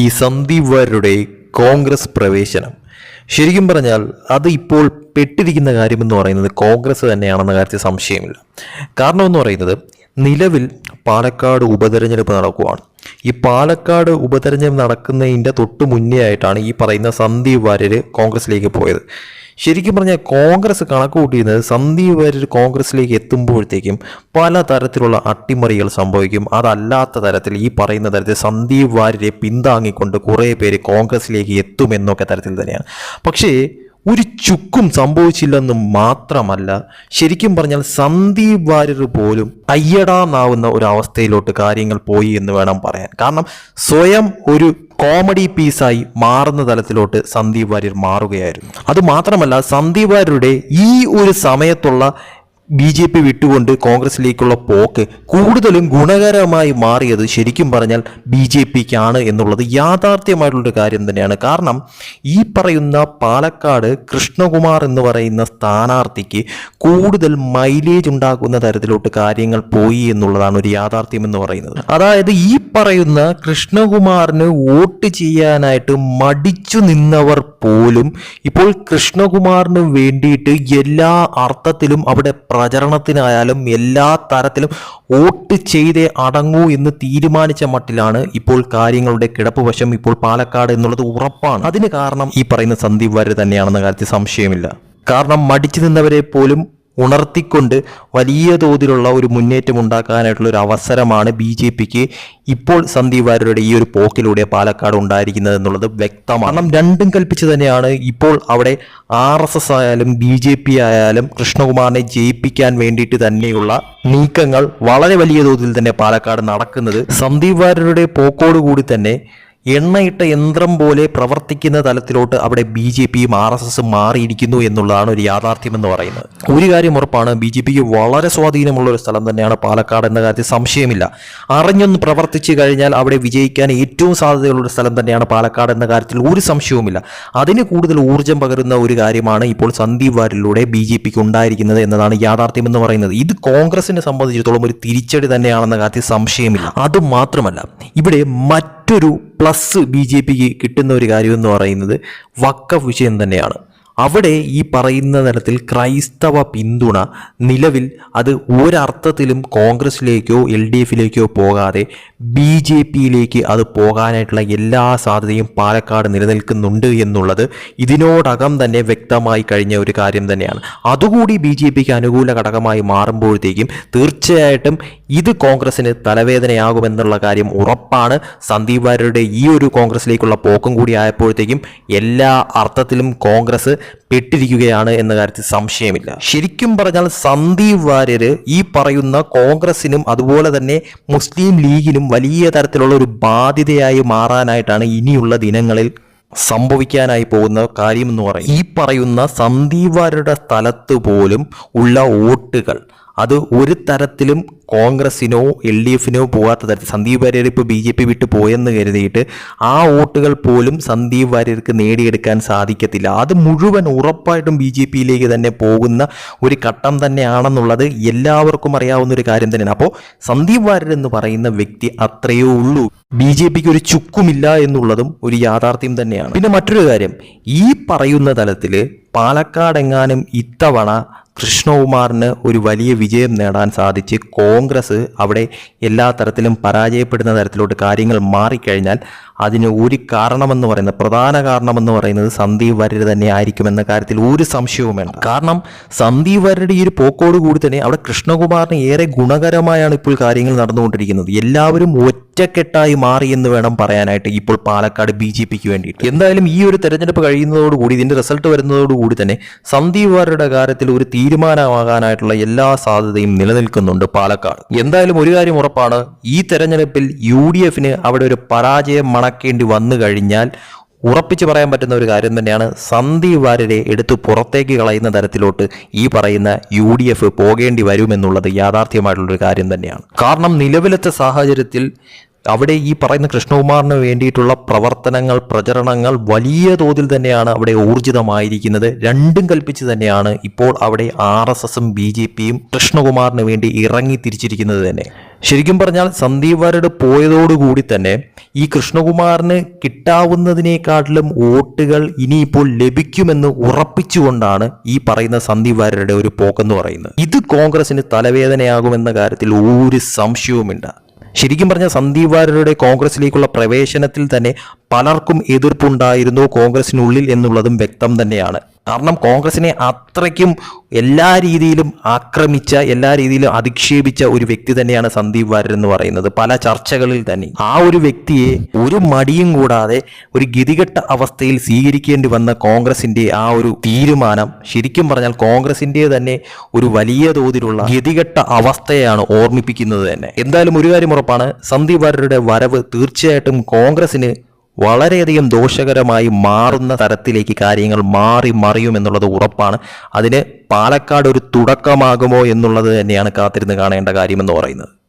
ഈ സന്ദീപ് വാര്യരുടെ കോൺഗ്രസ് പ്രവേശനം. ശരിക്കും പറഞ്ഞാൽ അത് ഇപ്പോൾ പെട്ടിരിക്കുന്ന കാര്യമെന്ന് പറയുന്നത് കോൺഗ്രസ് തന്നെയാണെന്ന കാര്യത്തിൽ സംശയമില്ല. കാരണമെന്ന് പറയുന്നത് നിലവിൽ പാലക്കാട് ഉപതെരഞ്ഞെടുപ്പ് നടക്കുവാണ്. ഈ പാലക്കാട് ഉപതെരഞ്ഞെടുപ്പ് നടക്കുന്നതിന്റെ തൊട്ട് മുന്നേ ആയിട്ടാണ് ഈ പറയുന്ന സന്ദീപ് വാര്യർ കോൺഗ്രസിലേക്ക് പോയത്. ശരിക്കും പറഞ്ഞാൽ കോൺഗ്രസ് കണക്ക് കൂട്ടിയിരുന്നത് സന്ദീപ് വാര്യർ കോൺഗ്രസിലേക്ക് എത്തുമ്പോഴത്തേക്കും പല തരത്തിലുള്ള അട്ടിമറികൾ സംഭവിക്കും. അതല്ലാത്ത തരത്തിൽ ഈ പറയുന്ന തരത്തിൽ സന്ദീപ് വാര്യരെ പിന്താങ്ങിക്കൊണ്ട് കുറേ പേര് കോൺഗ്രസിലേക്ക് എത്തുമെന്നൊക്കെ തരത്തിൽ തന്നെയാണ്. പക്ഷേ ഒരു ചുക്കും സംഭവിച്ചില്ലെന്ന് മാത്രമല്ല ശരിക്കും പറഞ്ഞാൽ സന്ദീപ് വാര്യർ പോലും അയ്യടാന്നാവുന്ന ഒരു അവസ്ഥയിലോട്ട് കാര്യങ്ങൾ പോയി എന്ന് വേണം പറയാൻ. കാരണം സ്വയം ഒരു കോമഡി പീസായി മാറുന്ന തലത്തിലോട്ട് സന്ദീപ് വാര്യർ മാറുകയായിരുന്നു. അത് മാത്രമല്ല സന്ദീപ് വാര്യരുടെ ഈ ഒരു സമയത്തുള്ള ബി ജെ പി വിട്ടുകൊണ്ട് കോൺഗ്രസിലേക്കുള്ള പോക്ക് കൂടുതലും ഗുണകരമായി മാറിയത് ശരിക്കും പറഞ്ഞാൽ ബി ജെ പിക്കാണ് എന്നുള്ളത് യാഥാർത്ഥ്യമായിട്ടുള്ളൊരു കാര്യം തന്നെയാണ്. കാരണം ഈ പറയുന്ന പാലക്കാട് കൃഷ്ണകുമാർ എന്ന് പറയുന്ന സ്ഥാനാർത്ഥിക്ക് കൂടുതൽ മൈലേജ് ഉണ്ടാക്കുന്ന തരത്തിലോട്ട് കാര്യങ്ങൾ പോയി എന്നുള്ളതാണ് ഒരു യാഥാർത്ഥ്യം എന്ന് പറയുന്നത്. അതായത് ഈ പറയുന്ന കൃഷ്ണകുമാറിന് വോട്ട് ചെയ്യാനായിട്ട് മടിച്ചു നിന്നവർ പോലും ഇപ്പോൾ കൃഷ്ണകുമാറിന് വേണ്ടിയിട്ട് എല്ലാ അർത്ഥത്തിലും അവിടെ പ്രചരണത്തിനായാലും എല്ലാ തരത്തിലും വോട്ട് ചെയ്തേ അടങ്ങൂ എന്ന് തീരുമാനിച്ച മട്ടിലാണ് ഇപ്പോൾ കാര്യങ്ങളുടെ കിടപ്പ് വശം ഇപ്പോൾ പാലക്കാട് എന്നുള്ളത് ഉറപ്പാണ്. അതിന് കാരണം ഈ പറയുന്ന സന്ദീപ് വാര്യർ തന്നെയാണെന്ന കാര്യത്തിൽ സംശയമില്ല. കാരണം മടിച്ചു നിന്നവരെ പോലും ഉണർത്തിക്കൊണ്ട് വലിയ തോതിലുള്ള ഒരു മുന്നേറ്റം ഉണ്ടാക്കാനായിട്ടുള്ള ഒരു അവസരമാണ് ബി ജെ പിക്ക് ഇപ്പോൾ സന്ദീപ് വാര്യരുടെ ഈ ഒരു പോക്കിലൂടെ പാലക്കാട് ഉണ്ടായിരിക്കുന്നത് എന്നുള്ളത് വ്യക്തമാണ്. കാരണം രണ്ടും കൽപ്പിച്ച് തന്നെയാണ് ഇപ്പോൾ അവിടെ ആർ എസ് എസ് ആയാലും ബി ജെ പി ആയാലും കൃഷ്ണകുമാറിനെ ജയിപ്പിക്കാൻ വേണ്ടിയിട്ട് തന്നെയുള്ള നീക്കങ്ങൾ വളരെ വലിയ തോതിൽ തന്നെ പാലക്കാട് നടക്കുന്നത്. സന്ദീപ് വാര്യരുടെ പോക്കോടുകൂടി തന്നെ എണ്ണയിട്ട യന്ത്രം പോലെ പ്രവർത്തിക്കുന്ന തലത്തിലോട്ട് അവിടെ ബി ജെ പിയും ആർ എസ് എസും മാറിയിരിക്കുന്നു എന്നുള്ളതാണ് ഒരു യാഥാർത്ഥ്യം എന്ന് പറയുന്നത്. ഒരു കാര്യം ഉറപ്പാണ് ബി ജെ പിക്ക് വളരെ സ്വാധീനമുള്ള ഒരു സ്ഥലം തന്നെയാണ് പാലക്കാട് എന്ന കാര്യത്തിൽ സംശയമില്ല. അറിഞ്ഞൊന്ന് പ്രവർത്തിച്ചു കഴിഞ്ഞാൽ അവിടെ വിജയിക്കാൻ ഏറ്റവും സാധ്യതയുള്ള ഒരു സ്ഥലം തന്നെയാണ് പാലക്കാട് എന്ന കാര്യത്തിൽ ഒരു സംശയവുമില്ല. അതിന് കൂടുതൽ ഊർജം പകരുന്ന ഒരു കാര്യമാണ് ഇപ്പോൾ സന്ദീപ് വാരിലൂടെ ബി ജെ പിക്ക് ഉണ്ടായിരിക്കുന്നത് എന്നതാണ് യാഥാർത്ഥ്യം എന്ന് പറയുന്നത്. ഇത് കോൺഗ്രസിനെ സംബന്ധിച്ചിടത്തോളം ഒരു തിരിച്ചടി തന്നെയാണെന്ന കാര്യത്തിൽ സംശയമില്ല. അത് മാത്രമല്ല ഇവിടെ മറ്റൊരു പ്ലസ് ബി ജെ പിക്ക് കിട്ടുന്ന ഒരു കാര്യം എന്ന് പറയുന്നത് വക്കഫ് വിഷയം തന്നെയാണ്. അവിടെ ഈ പറയുന്ന തരത്തിൽ ക്രൈസ്തവ പിന്തുണ നിലവിൽ അത് ഒരർത്ഥത്തിലും കോൺഗ്രസിലേക്കോ എൽ ഡി എഫിലേക്കോ പോകാതെ ബി ജെ പിയിലേക്ക് അത് പോകാനായിട്ടുള്ള എല്ലാ സാധ്യതയും പാലക്കാട് നിലനിൽക്കുന്നുണ്ട് എന്നുള്ളത് ഇതിനോടകം തന്നെ വ്യക്തമായി കഴിഞ്ഞ ഒരു കാര്യം തന്നെയാണ്. അതുകൂടി ബി ജെ പിക്ക് അനുകൂല ഘടകമായി മാറുമ്പോഴത്തേക്കും തീർച്ചയായിട്ടും ഇത് കോൺഗ്രസിന് തലവേദനയാകുമെന്നുള്ള കാര്യം ഉറപ്പാണ്. സന്ദീപ് വാര്യരുടെ ഈ ഒരു കോൺഗ്രസ്സിലേക്കുള്ള പോക്കും കൂടി ആയപ്പോഴത്തേക്കും എല്ലാ അർത്ഥത്തിലും കോൺഗ്രസ് പെട്ടിരിക്കുകയാണ് എന്ന കാര്യത്തിൽ സംശയമില്ല. ശരിക്കും പറഞ്ഞാൽ സന്ദീപ് വാര്യർ ഈ പറയുന്ന കോൺഗ്രസിനും അതുപോലെ തന്നെ മുസ്ലിം ലീഗിനും വലിയ തരത്തിലുള്ള ഒരു ബാധ്യതയായി മാറാനായിട്ടാണ് ഇനിയുള്ള ദിനങ്ങളിൽ സംഭവിക്കാനായി പോകുന്ന കാര്യം എന്ന് പറയും ഈ പറയുന്ന സന്ദീപ് വാര്യരുടെ സ്ഥലത്ത് പോലും ഉള്ള വോട്ടുകൾ അത് ഒരു തരത്തിലും കോൺഗ്രസിനോ എൽ ഡി എഫിനോ പോകാത്ത തരത്തിൽ സന്ദീപ് വാര്യർ ഇപ്പോൾ ബി ജെ പി വിട്ട് പോയെന്ന് കരുതിയിട്ട് ആ വോട്ടുകൾ പോലും സന്ദീപ് വാര്യർക്ക് നേടിയെടുക്കാൻ സാധിക്കത്തില്ല. അത് മുഴുവൻ ഉറപ്പായിട്ടും ബി ജെ പിയിലേക്ക് തന്നെ പോകുന്ന ഒരു ഘട്ടം തന്നെയാണെന്നുള്ളത് എല്ലാവർക്കും അറിയാവുന്ന ഒരു കാര്യം തന്നെയാണ്. അപ്പോൾ സന്ദീപ് വാര്യർ എന്ന് പറയുന്ന വ്യക്തി അത്രയേ ഉള്ളൂ. ബി ജെ പിക്ക് ഒരു ചുക്കുമില്ല എന്നുള്ളതും ഒരു യാഥാർത്ഥ്യം തന്നെയാണ്. പിന്നെ മറ്റൊരു കാര്യം ഈ പറയുന്ന തലത്തിൽ പാലക്കാടെങ്ങാനും ഇത്തവണ കൃഷ്ണകുമാറിന് ഒരു വലിയ വിജയം നേടാൻ സാധിച്ച് കോൺഗ്രസ് അവിടെ എല്ലാ തരത്തിലും പരാജയപ്പെടുന്ന തരത്തിലോട്ട് കാര്യങ്ങൾ മാറിക്കഴിഞ്ഞാൽ അതിന് ഒരു കാരണമെന്ന് പറയുന്നത് പ്രധാന കാരണമെന്ന് പറയുന്നത് സന്ദീപ് വാര്യർ തന്നെ ആയിരിക്കുമെന്ന കാര്യത്തിൽ ഒരു സംശയവും വേണ്ട. കാരണം സന്ദീപ് വാര്യരുടെ ഈ ഒരു പോക്കോട് കൂടി തന്നെ അവിടെ കൃഷ്ണകുമാറിന് ഏറെ ഗുണകരമായാണ് ഇപ്പോൾ കാര്യങ്ങൾ നടന്നുകൊണ്ടിരിക്കുന്നത്. എല്ലാവരും ഒറ്റക്കെട്ടായി മാറി എന്ന് വേണം പറയാനായിട്ട് ഇപ്പോൾ പാലക്കാട് ബി ജെ പിക്ക് വേണ്ടിയിട്ട്. എന്തായാലും ഈ ഒരു തെരഞ്ഞെടുപ്പ് കഴിയുന്നതോടുകൂടി ഇതിന്റെ റിസൾട്ട് വരുന്നതോടുകൂടി തന്നെ സന്ദീപ് വാര്യരുടെ കാര്യത്തിൽ ഒരു തീരുമാനമാകാനായിട്ടുള്ള എല്ലാ സാധ്യതയും നിലനിൽക്കുന്നുണ്ട് പാലക്കാട്. എന്തായാലും ഒരു കാര്യം ഉറപ്പാണ് ഈ തെരഞ്ഞെടുപ്പിൽ യു ഡി എഫിന് അവിടെ ഒരു പരാജയം മണക്കേണ്ടി വന്നു കഴിഞ്ഞാൽ ഉറപ്പിച്ച് പറയാൻ പറ്റുന്ന ഒരു കാര്യം തന്നെയാണ്. സന്ദീപ് വാര്യരെ എടുത്ത് പുറത്തേക്ക് കളയുന്ന തരത്തിലോട്ട് ഈ പറയുന്ന യു ഡി എഫ് പോകേണ്ടി വരുമെന്നുള്ളത് യാഥാർത്ഥ്യമായിട്ടുള്ളൊരു കാര്യം തന്നെയാണ്. കാരണം നിലവിലത്തെ സാഹചര്യത്തിൽ അവിടെ ഈ പറയുന്ന കൃഷ്ണകുമാറിന് വേണ്ടിയിട്ടുള്ള പ്രവർത്തനങ്ങൾ പ്രചരണങ്ങൾ വലിയ തോതിൽ തന്നെയാണ് അവിടെ ഊർജിതമായിരിക്കുന്നത്. രണ്ടും കൽപ്പിച്ച് തന്നെയാണ് ഇപ്പോൾ അവിടെ ആർ എസ് എസും ബി ജെ പിയും കൃഷ്ണകുമാറിന് വേണ്ടി ഇറങ്ങി തിരിച്ചിരിക്കുന്നത് തന്നെ. ശരിക്കും പറഞ്ഞാൽ സന്ദീപ് വാര്യട് പോയതോടുകൂടി തന്നെ ഈ കൃഷ്ണകുമാറിന് കിട്ടാവുന്നതിനേക്കാട്ടിലും വോട്ടുകൾ ഇനിയിപ്പോൾ ലഭിക്കുമെന്ന് ഉറപ്പിച്ചുകൊണ്ടാണ് ഈ പറയുന്ന സന്ദീപ് വാര്യരുടെ ഒരു പോക്കെന്ന് പറയുന്നത്. ഇത് കോൺഗ്രസിന് തലവേദനയാകുമെന്ന കാര്യത്തിൽ ഒരു സംശയവുമില്ല. ശരിക്കും പറഞ്ഞ സന്ദീപ് വാര്യരുടെ കോൺഗ്രസിലേക്കുള്ള പ്രവേശനത്തിൽ തന്നെ പലർക്കും എതിർപ്പുണ്ടായിരുന്നു കോൺഗ്രസിനുള്ളിൽ എന്നുള്ളതും വ്യക്തം തന്നെയാണ്. കാരണം കോൺഗ്രസിനെ അത്രയ്ക്കും എല്ലാ രീതിയിലും ആക്രമിച്ച എല്ലാ രീതിയിലും അധിക്ഷേപിച്ച ഒരു വ്യക്തി തന്നെയാണ് സന്ദീപ് വാര്യർ എന്ന് പറയുന്നത്. പല ചർച്ചകളിൽ തന്നെ ആ ഒരു വ്യക്തിയെ ഒരു മടിയും കൂടാതെ ഒരു ഗതികെട്ട അവസ്ഥയിൽ സ്വീകരിക്കേണ്ടി വന്ന കോൺഗ്രസിന്റെ ആ ഒരു തീരുമാനം ശരിക്കും പറഞ്ഞാൽ കോൺഗ്രസിന്റെ തന്നെ ഒരു വലിയ തോതിലുള്ള ഗതികെട്ട അവസ്ഥയാണ് ഓർമ്മിപ്പിക്കുന്നത് തന്നെ. എന്തായാലും ഒരു കാര്യം ഉറപ്പാണ് സന്ദീപ് വാര്യരുടെ വരവ് തീർച്ചയായിട്ടും കോൺഗ്രസിന് വളരെയധികം ദോഷകരമായി മാറുന്ന തരത്തിലേക്ക് കാര്യങ്ങൾ മാറി മറിയും എന്നുള്ളത് ഉറപ്പാണ്. അതിന് പാലക്കാട് ഒരു തുടക്കമാകുമോ എന്നുള്ളത് തന്നെയാണ് കാത്തിരുന്ന് കാണേണ്ട കാര്യമെന്ന് പറയുന്നത്.